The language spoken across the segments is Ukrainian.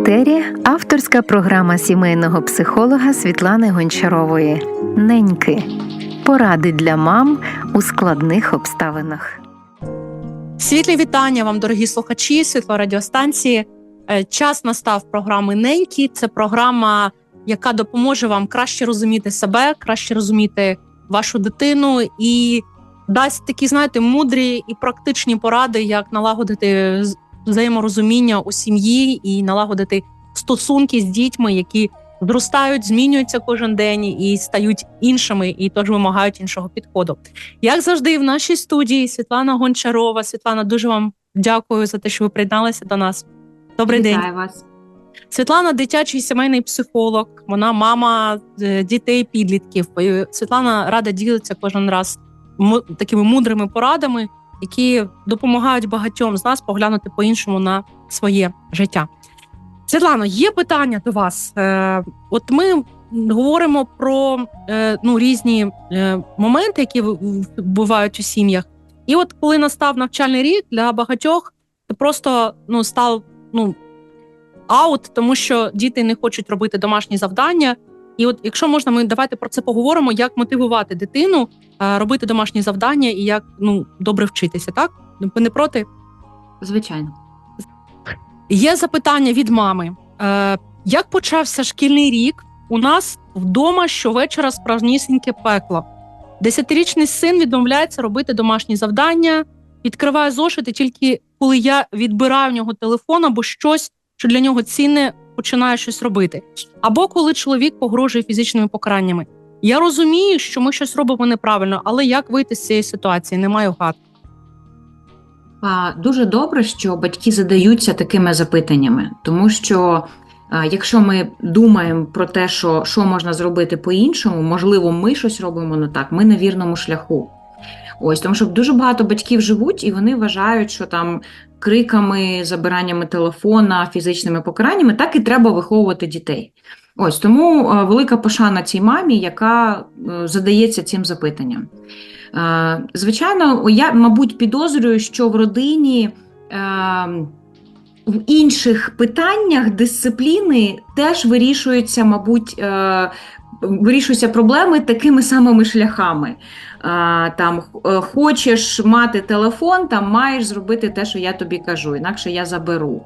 етері авторська програма сімейного психолога Світлани Гончарової Неньки. Поради для мам у складних обставинах. Світлі вітання вам, дорогі слухачі, світлорадіостанції. Е, Час настав програми Ненькі. Це програма, яка допоможе вам краще розуміти себе, краще розуміти вашу дитину і дасть такі, знаєте, мудрі і практичні поради, як налагодити взаєморозуміння у сім'ї і налагодити стосунки з дітьми, які зростають, змінюються кожен день і стають іншими, і тож вимагають іншого підходу. Як завжди, в нашій студії Світлана Гончарова. Світлана, дуже вам дякую за те, що ви приєдналися до нас. Добрий день. Вітаю вас. Світлана дитячий сімейний психолог. Вона мама е, дітей, підлітків. Світлана рада ділиться кожен раз такими мудрими порадами, які допомагають багатьом з нас поглянути по-іншому на своє життя. Світлано, є питання до вас. Е, От ми говоримо про е, ну, різні е, моменти, які бувають у сім'ях. І от коли настав навчальний рік для багатьох, це просто ну, став ну, аут, тому що діти не хочуть робити домашні завдання. І от, якщо можна, ми давайте про це поговоримо, як мотивувати дитину е, робити домашні завдання і як ну добре вчитися. Так ви не проти? Звичайно. Є запитання від мами: е, як почався шкільний рік? У нас вдома щовечора справжнісіньке пекло. Десятирічний син відмовляється робити домашні завдання, відкриває зошити тільки коли я відбираю в нього телефон або щось, що для нього цінне, починає щось робити. Або коли чоловік погрожує фізичними покараннями. Я розумію, що ми щось робимо неправильно, але як вийти з цієї ситуації? Не маю гад. А, Дуже добре, що батьки задаються такими запитаннями, тому що якщо ми думаємо про те, що, що можна зробити по-іншому, можливо, ми щось робимо не так, ми на вірному шляху. Ось тому, що дуже багато батьків живуть і вони вважають, що там криками, забираннями телефона, фізичними покараннями так і треба виховувати дітей. Ось тому е, велика пошана цій мамі, яка е, задається цим запитанням. Е, Звичайно, я, мабуть, підозрюю, що в родині в інших питаннях дисципліни теж вирішуються, мабуть, вирішуються проблеми такими самими шляхами. Е, Там е, хочеш мати телефон, там маєш зробити те, що я тобі кажу, інакше я заберу.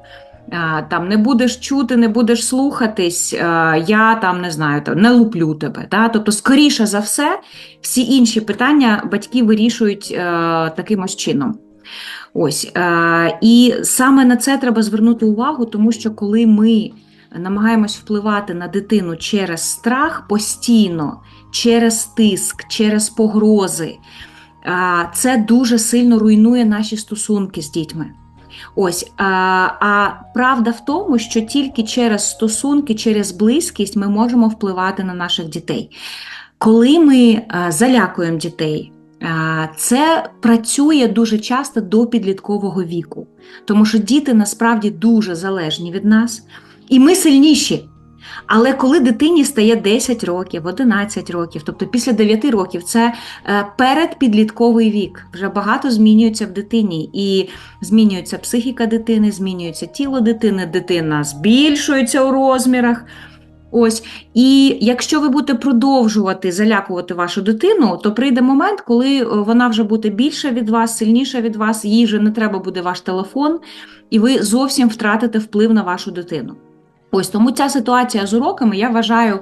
Е, Там не будеш чути, не будеш слухатись, е, я там не знаю, там, не луплю тебе. Та? Тобто, скоріше за все, всі інші питання батьки вирішують е, таким ось чином. Ось і саме на це треба звернути увагу, тому що коли ми намагаємось впливати на дитину через страх постійно, через тиск, через погрози, це дуже сильно руйнує наші стосунки з дітьми. Ось, а, а правда в тому, що тільки через стосунки, через близькість ми можемо впливати на наших дітей. Коли ми залякуємо дітей, це працює дуже часто до підліткового віку, тому що діти насправді дуже залежні від нас, і ми сильніші. Але коли дитині стає 10 років, 11 років, тобто після 9 років, це е, передпідлітковий вік. Вже багато змінюється в дитині, і змінюється психіка дитини, змінюється тіло дитини, дитина збільшується у розмірах. Ось, і якщо ви будете продовжувати залякувати вашу дитину, то прийде момент, коли е, вона вже буде більша від вас, сильніша від вас, їй вже не треба буде ваш телефон, і ви зовсім втратите вплив на вашу дитину. Ось тому ця ситуація з уроками я вважаю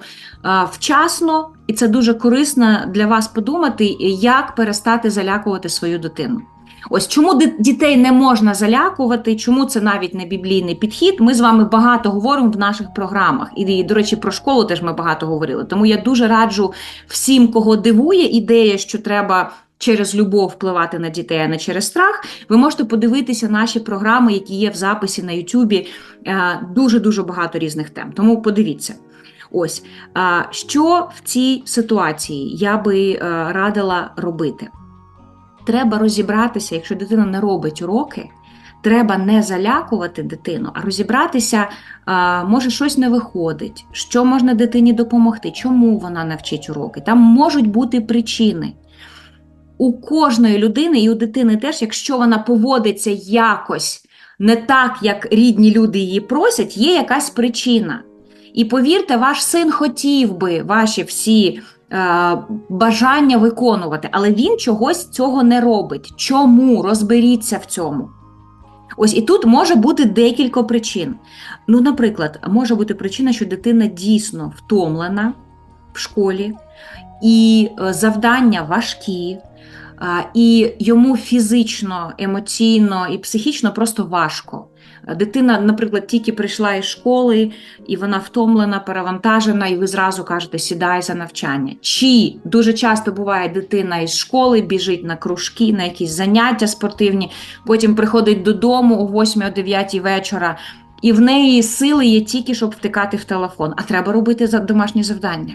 вчасно, і це дуже корисно для вас подумати, як перестати залякувати свою дитину. Ось чому дітей не можна залякувати, чому це навіть не біблійний підхід. Ми з вами багато говоримо в наших програмах. І, до речі, про школу теж ми багато говорили. Тому я дуже раджу всім, кого дивує ідея, що треба через любов впливати на дітей, а не через страх. Ви можете подивитися наші програми, які є в записі на Ютубі. Дуже дуже багато різних тем. Тому подивіться. Ось що в цій ситуації я би е, радила робити. Треба розібратися, якщо дитина не робить уроки, треба не залякувати дитину, а розібратися, може щось не виходить, що можна дитині допомогти, чому вона не вчить уроки. Там можуть бути причини. У кожної людини і у дитини теж, якщо вона поводиться якось не так, як рідні люди її просять, є якась причина. І повірте, ваш син хотів би ваші всі е, бажання виконувати, але він чогось цього не робить. Чому? Розберіться в цьому. Ось і тут може бути декілька причин. Ну, наприклад, може бути причина, що дитина дійсно втомлена в школі, і е, завдання важкі, і йому фізично, емоційно і психічно просто важко. Дитина, наприклад, тільки прийшла із школи, і вона втомлена, перевантажена, і ви зразу кажете, сідай за навчання. Чи дуже часто буває дитина із школи, біжить на кружки, на якісь заняття спортивні, потім приходить додому о 8-9 вечора, і в неї сили є тільки, щоб втикати в телефон, а треба робити домашні завдання.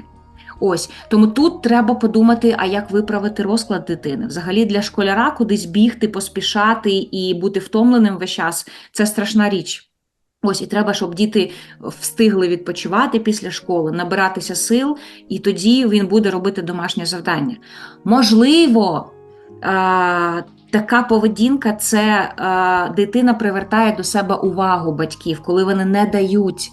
Ось тому тут треба подумати, а як виправити розклад дитини. Взагалі для школяра кудись бігти, поспішати і бути втомленим весь час це страшна річ. Ось і треба, щоб діти встигли відпочивати після школи, набиратися сил, і тоді він буде робити домашнє завдання. Можливо, е, така поведінка це е, дитина привертає до себе увагу батьків, коли вони не дають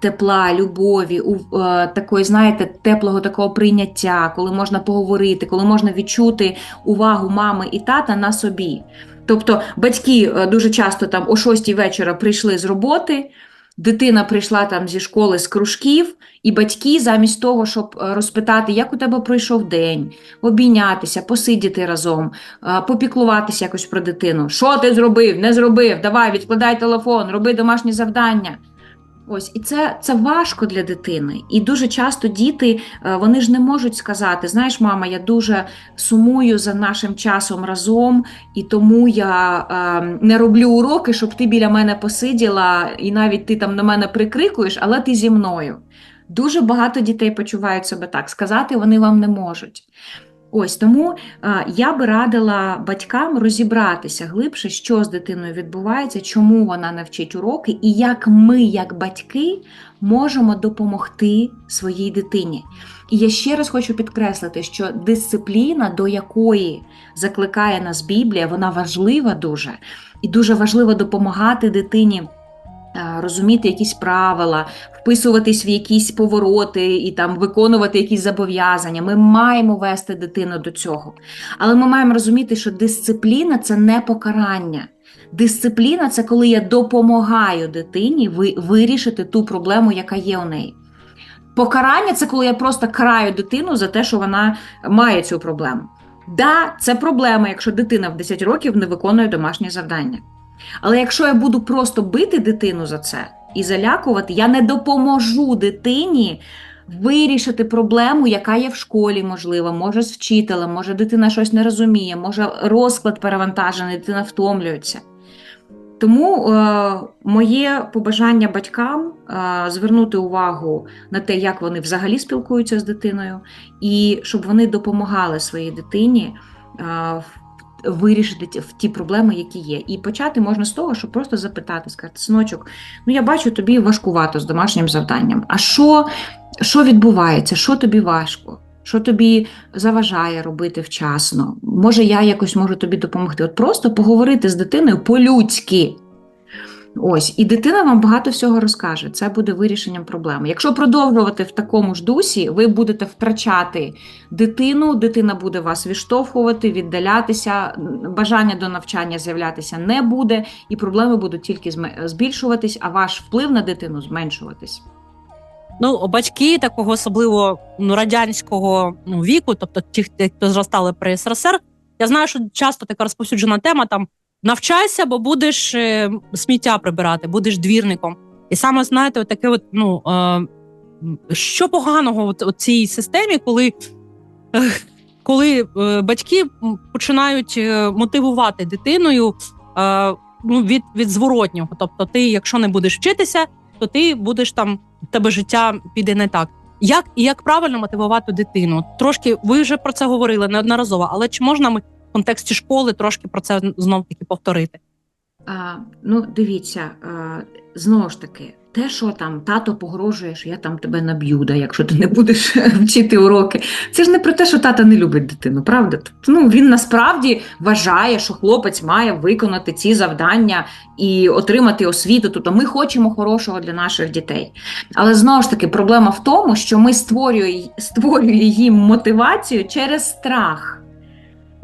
тепла, любові, у, е, такої, знаєте, теплого такого прийняття, коли можна поговорити, коли можна відчути увагу мами і тата на собі. Тобто батьки е, дуже часто там о 6 вечора прийшли з роботи, дитина прийшла там зі школи з кружків, і батьки замість того, щоб е, розпитати, як у тебе пройшов день, обійнятися, посидіти разом, е, попіклуватися якось про дитину. Що ти зробив? Не зробив? Давай, відкладай телефон, роби домашні завдання. Ось, і це, це важко для дитини. І дуже часто діти е, вони ж не можуть сказати: знаєш, мама, я дуже сумую за нашим часом разом, і тому я е, не роблю уроки, щоб ти біля мене посиділа, і навіть ти там на мене прикрикуєш, але ти зі мною. Дуже багато дітей почувають себе так. Сказати вони вам не можуть. Ось тому я би радила батькам розібратися глибше, що з дитиною відбувається, чому вона не вчить уроки, і як ми, як батьки, можемо допомогти своїй дитині. І я ще раз хочу підкреслити, що дисципліна, до якої закликає нас Біблія, вона важлива дуже, і дуже важливо допомагати дитині. Е, Розуміти якісь правила, вписуватись в якісь повороти і там виконувати якісь зобов'язання. Ми маємо вести дитину до цього. Але ми маємо розуміти, що дисципліна це не покарання. Дисципліна це коли я допомагаю дитині вирішити ту проблему, яка є у неї. Покарання це коли я просто караю дитину за те, що вона має цю проблему. Да, це проблема, якщо дитина в 10 років не виконує домашнє завдання. Але якщо я буду просто бити дитину за це і залякувати, я не допоможу дитині вирішити проблему, яка є в школі, можливо, може з вчителем, може дитина щось не розуміє, може розклад перевантажений, дитина втомлюється. Тому е, моє побажання батькам е, звернути увагу на те, як вони взагалі спілкуються з дитиною, і щоб вони допомагали своїй дитині е, вирішити в ті проблеми, які є. І почати можна з того, щоб просто запитати, сказати, синочок, ну я бачу, тобі важкувато з домашнім завданням. А що, що відбувається? Що тобі важко? Що тобі заважає робити вчасно? Може, я якось можу тобі допомогти? От просто поговорити з дитиною по-людськи. Ось, і дитина вам багато всього розкаже. Це буде вирішенням проблеми. Якщо продовжувати в такому ж дусі, ви будете втрачати дитину, дитина буде вас відштовхувати, віддалятися, бажання до навчання з'являтися не буде, і проблеми будуть тільки збільшуватись, а ваш вплив на дитину зменшуватись. Ну, батьки такого особливо ну, радянського ну, віку, тобто ті, хто- зростали при СРСР, я знаю, що часто така розповсюджена тема там навчайся, бо будеш е, сміття прибирати, будеш двірником. І саме знаєте, от таке, от, ну е, що поганого от, у цій системі, коли, е, коли батьки починають мотивувати дитиною ну, від, від зворотнього. Тобто, ти, якщо не будеш вчитися, то ти будеш там, тебе життя піде не так. Як і як правильно мотивувати дитину? Трошки ви вже про це говорили неодноразово, але чи можна ми контексті школи трошки про це знов таки повторити? А, ну, дивіться, а, знову ж таки, те, що там тато погрожує, що я там тебе наб'ю, да, якщо ти не будеш вчити уроки. Це ж не про те, що тата не любить дитину, правда? Тобто, ну, він насправді вважає, що хлопець має виконати ці завдання і отримати освіту. Тобто ми хочемо хорошого для наших дітей. Але знову ж таки, проблема в тому, що ми створюємо, створюємо їм мотивацію через страх.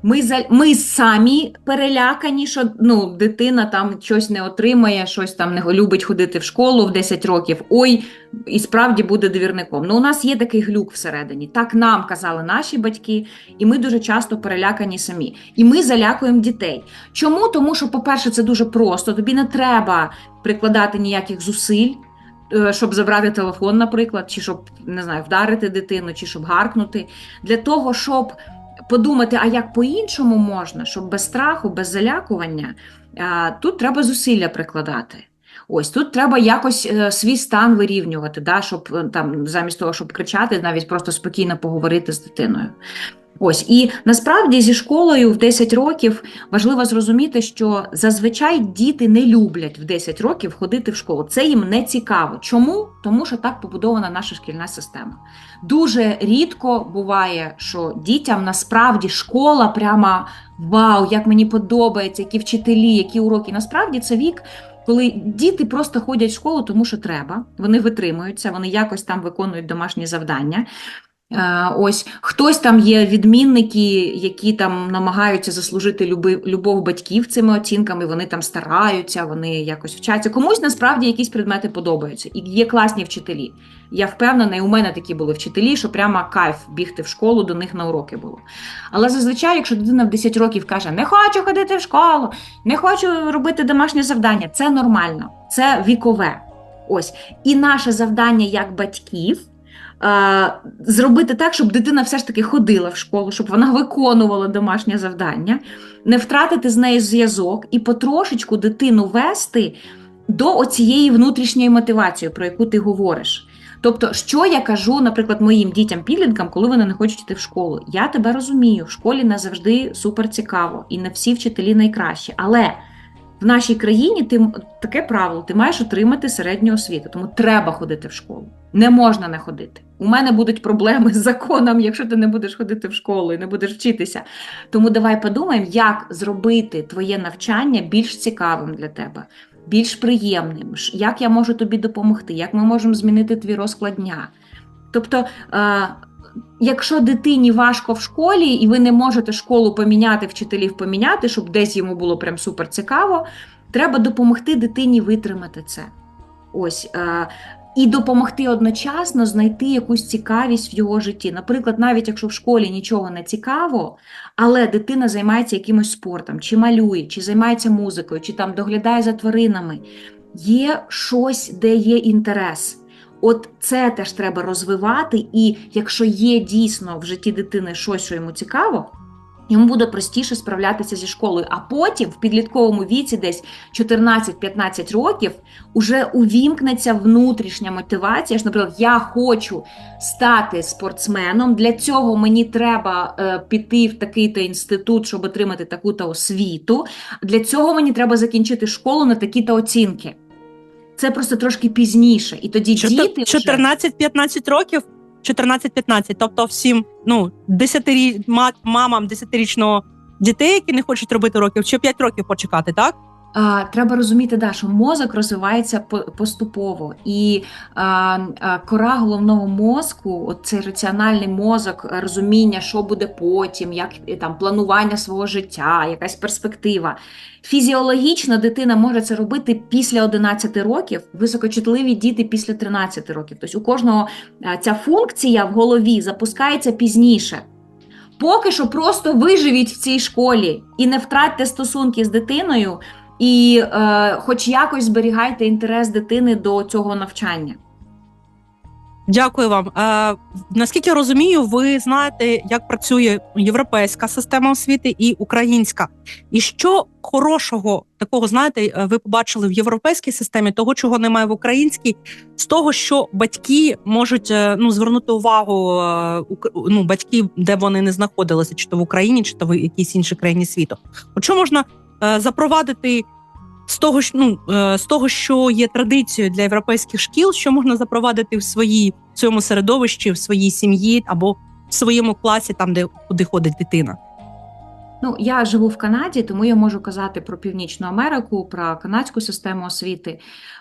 Ми за ми самі перелякані, що ну, дитина там щось не отримає, щось там не любить ходити в школу в 10 років. Ой, і справді буде двірником. Ну, у нас є такий глюк всередині. Так нам казали наші батьки, і ми дуже часто перелякані самі. І ми залякуємо дітей. Чому? Тому що, по-перше, це дуже просто. Тобі не треба прикладати ніяких зусиль. е, Щоб забрати телефон, наприклад, чи щоб не знаю, вдарити дитину, чи щоб гаркнути, для того, щоб подумати, а як по-іншому можна, щоб без страху, без залякування, тут треба зусилля прикладати. Ось тут треба якось е, свій стан вирівнювати, да, щоб е, там замість того, щоб кричати, навіть просто спокійно поговорити з дитиною. Ось і насправді зі школою в 10 років важливо зрозуміти, що зазвичай діти не люблять в 10 років ходити в школу. Це їм не цікаво. Чому? Тому що так побудована наша шкільна система. Дуже рідко буває, що дітям насправді школа прямо вау, як мені подобається, які вчителі, які уроки. Насправді це вік. Коли діти просто ходять в школу, тому що треба, вони витримуються, вони якось там виконують домашні завдання. Е, Ось хтось там є відмінники, які там намагаються заслужити любов батьків цими оцінками. Вони там стараються, вони якось вчаться. Комусь насправді якісь предмети подобаються, і є класні вчителі. Я впевнена, і у мене такі були вчителі, що прямо кайф бігти в школу, до них на уроки було. Але зазвичай, якщо дитина в 10 років каже, не хочу ходити в школу, не хочу робити домашнє завдання, це нормально, це вікове. Ось і наше завдання як батьків. Зробити так, щоб дитина все ж таки ходила в школу, щоб вона виконувала домашнє завдання, не втратити з нею зв'язок і потрошечку дитину вести до оцієї внутрішньої мотивації, про яку ти говориш. Тобто, що я кажу, наприклад, моїм дітям-підліткам, коли вони не хочуть йти в школу? Я тебе розумію, в школі не завжди супер цікаво, і не всі вчителі найкращі. Але в нашій країні ти таке правило: ти маєш отримати середню освіту, тому треба ходити в школу. Не можна не ходити. У мене будуть проблеми з законом, якщо ти не будеш ходити в школу і не будеш вчитися. Тому давай подумаємо, як зробити твоє навчання більш цікавим для тебе, більш приємним, як я можу тобі допомогти, як ми можемо змінити твій розклад дня. Тобто, е, якщо дитині важко в школі, і ви не можете школу поміняти, вчителів поміняти, щоб десь йому було прям супер цікаво, треба допомогти дитині витримати це. Ось. І допомогти одночасно знайти якусь цікавість в його житті. Наприклад, навіть якщо в школі нічого не цікаво, але дитина займається якимось спортом, чи малює, чи займається музикою, чи там доглядає за тваринами, є щось, де є інтерес. От це теж треба розвивати, і якщо є дійсно в житті дитини щось, що йому цікаво, йому буде простіше справлятися зі школою. А потім, в підлітковому віці, десь 14-15 років, уже увімкнеться внутрішня мотивація. що, Наприклад, я хочу стати спортсменом. Для цього мені треба е, піти в такий-то інститут, щоб отримати таку-то освіту. Для цього мені треба закінчити школу на такі-то оцінки. Це просто трошки пізніше. І тоді діти вже... 14-15 років. 14-15, тобто всім ну 10 мамам 10-річного дітей, які не хочуть робити років, чи 5 років почекати, так? А, Треба розуміти, да, що мозок розвивається по- поступово, і а, а, кора головного мозку, цей раціональний мозок, е, розуміння, що буде потім, як там планування свого життя, якась перспектива. Фізіологічно дитина може це робити після 11 років, високочутливі діти після 13 років. Тобто у кожного е, ця функція в голові запускається пізніше. Поки що просто виживіть в цій школі і не втратьте стосунки з дитиною, і е, хоч якось зберігайте інтерес дитини до цього навчання. Дякую вам. Е, наскільки я розумію, ви знаєте, як працює європейська система освіти і українська. І що хорошого такого знаєте, е, ви побачили в європейській системі, того чого немає в українській, з того, що батьки можуть е, ну звернути увагу е, ну, батьків, де вони не знаходилися, чи то в Україні, чи то в якійсь іншій країні світу. От що можна запровадити з того, ну, е, з того, що є традицією для європейських шкіл, що можна запровадити в своїй в своєму середовищі, в своїй сім'ї або в своєму класі, там де куди ходить дитина. Ну, я живу в Канаді, тому я можу казати про Північну Америку, про канадську систему освіти.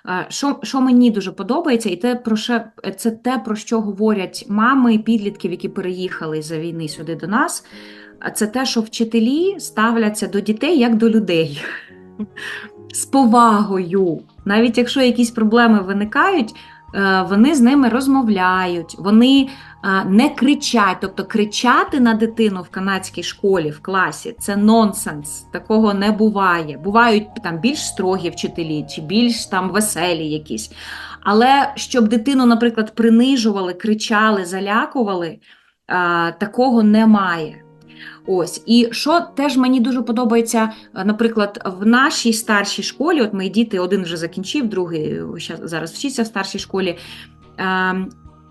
Е, Що, що мені дуже подобається, і те, про що, це те, про що говорять мами підлітків, які переїхали за війни сюди до нас. Це те, що вчителі ставляться до дітей як до людей. З повагою. Навіть якщо якісь проблеми виникають, е, вони з ними розмовляють, вони не кричать. Тобто кричати на дитину в канадській школі, в класі це нонсенс. Такого не буває. Бувають там більш строгі вчителі чи більш там веселі якісь. Але щоб дитину, наприклад, принижували, кричали, залякували, такого немає. Ось і що теж мені дуже подобається, е, наприклад, в нашій старшій школі, от мої діти, один вже закінчив, другий зараз вчиться в старшій школі. е,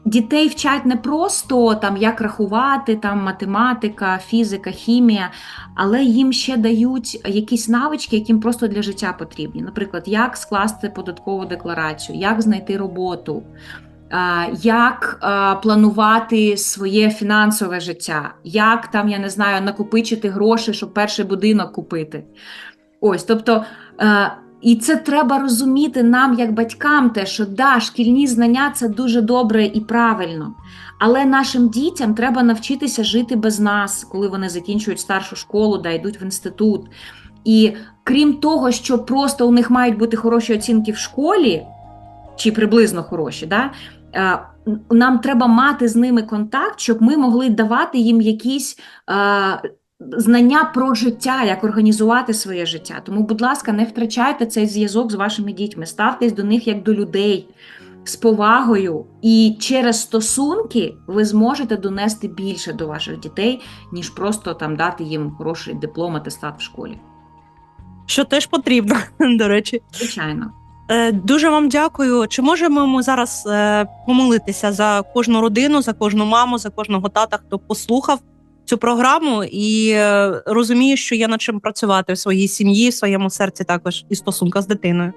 Дітей вчать не просто там як рахувати, там математика, фізика, хімія, але їм ще дають якісь навички, які їм просто для життя потрібні. Наприклад, як скласти податкову декларацію, як знайти роботу, як планувати своє фінансове життя, як там, я не знаю, накопичити гроші, щоб перший будинок купити. Ось, тобто. і це треба розуміти нам, як батькам, те, що да, шкільні знання це дуже добре і правильно. Але нашим дітям треба навчитися жити без нас, коли вони закінчують старшу школу, да йдуть в інститут. І крім того, що просто у них мають бути хороші оцінки в школі, чи приблизно хороші, да, нам треба мати з ними контакт, щоб ми могли давати їм якісь е, знання про життя, як організувати своє життя. Тому, будь ласка, не втрачайте цей зв'язок з вашими дітьми, ставтесь до них як до людей з повагою, і через стосунки ви зможете донести більше до ваших дітей, ніж просто там дати їм хороший диплом, атестат в школі. Що теж потрібно, до речі. Звичайно. Е, Дуже вам дякую. Чи можемо ми зараз е, помолитися за кожну родину, за кожну маму, за кожного тата, хто послухав цю програму і е, розуміє, що є над чим працювати в своїй сім'ї, в своєму серці також і стосунка з дитиною.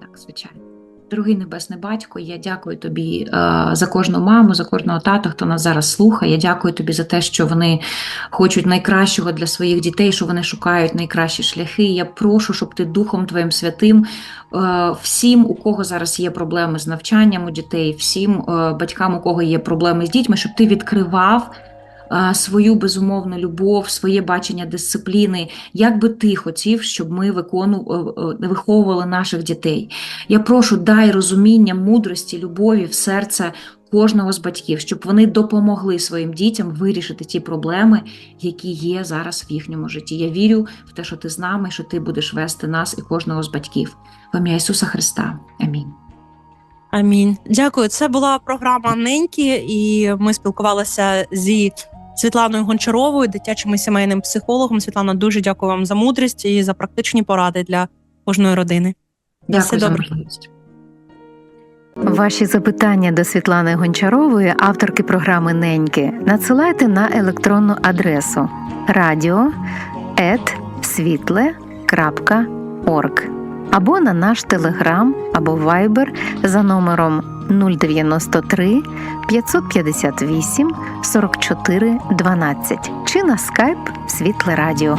Так, звичайно. Дорогий небесний батько, я дякую тобі е, за кожну маму, за кожного тата, хто нас зараз слухає. Я дякую тобі за те, що вони хочуть найкращого для своїх дітей, що вони шукають найкращі шляхи. Я прошу, щоб ти Духом Твоїм Святим е, всім, у кого зараз є проблеми з навчанням у дітей, всім е, батькам, у кого є проблеми з дітьми, щоб ти відкривав. Е, Свою безумовну любов, своє бачення дисципліни, як би ти хотів, щоб ми викону, е, е, виховували наших дітей. Я прошу, дай розуміння, мудрості, любові в серце кожного з батьків, щоб вони допомогли своїм дітям вирішити ті проблеми, які є зараз в їхньому житті. Я вірю в те, що ти з нами, що ти будеш вести нас і кожного з батьків. В ім'я Ісуса Христа. Амінь. Амінь. Дякую. Це була програма Неньки, і ми спілкувалися зі Світланою Гончаровою, дитячим і сімейним психологом. Світлана, дуже дякую вам за мудрість і за практичні поради для кожної родини. Дякую Все за добре. можливість. Ваші запитання до Світлани Гончарової, авторки програми Неньки, надсилайте на електронну адресу radio.світле.орг або на наш телеграм або вайбер за номером 093 558 44 12 чи на скайп Світле Радіо.